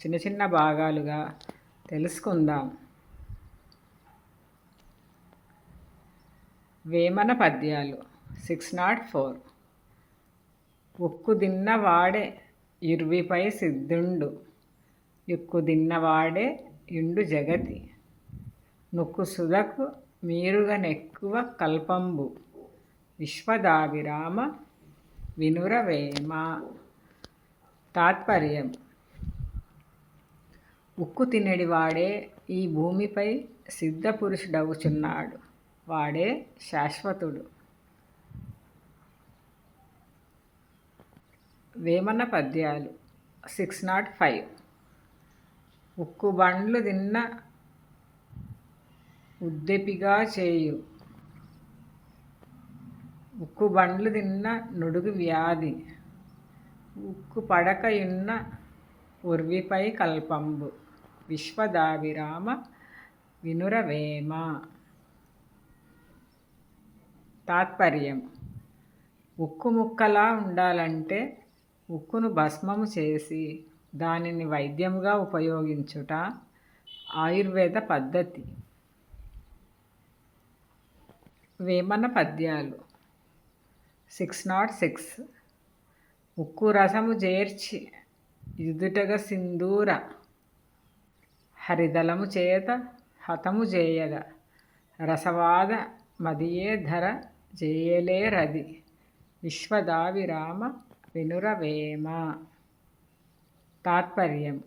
చిన్న చిన్న భాగాలుగా తెలుసుకుందాం. వేమన పద్యాలు సిక్స్ నాట్ ఫోర్. ఉక్కు దిన్నవాడే ఇరువిపై సిద్ధుండు. ఎక్కు దిన్నవాడే ఇండు జగతి. నొక్కు సుధకు మీరుగా నెక్కువ కల్పంబు. విశ్వదావిరామ వినురవేమ తాత్పర్యం ఉక్కు తినడి వాడే ఈ భూమిపై సిద్ధపురుషుడవుచున్నాడు వాడే శాశ్వతుడు. వేమన పద్యాలు. Six nought five. ఉక్కు బండ్లు తిన్న ఉద్దెపిగా చేయు. ఉక్కు బండ్లు తిన్న నుడుగు వ్యాధి. ఉక్కు పడకయున్న ఉర్విపై కల్పంబు. విశ్వదావిరామ వినురవేమ. తాత్పర్యం. ఉక్కు ముక్కలా ఉండాలంటే ఉక్కును భస్మము చేసి దానిని వైద్యముగా ఉపయోగించుట ఆయుర్వేద పద్ధతి. వేమన పద్యాలు. Six nought six. ఉక్కు రసము చేర్చి ఎదుటగ సింధూర హరిదలము చేత హతము చేయద రసవాద మదియే ధర చేయలేరది విశ్వదావిరామ వినురవేమ. తాత్పర్యం.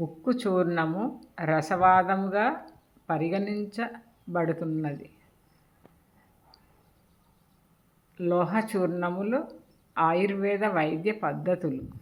ఉక్కు చూర్ణము రసవాదముగా పరిగణించబడుతున్నది. లోహ చూర్ణములు ఆయుర్వేద వైద్య పద్ధతులు.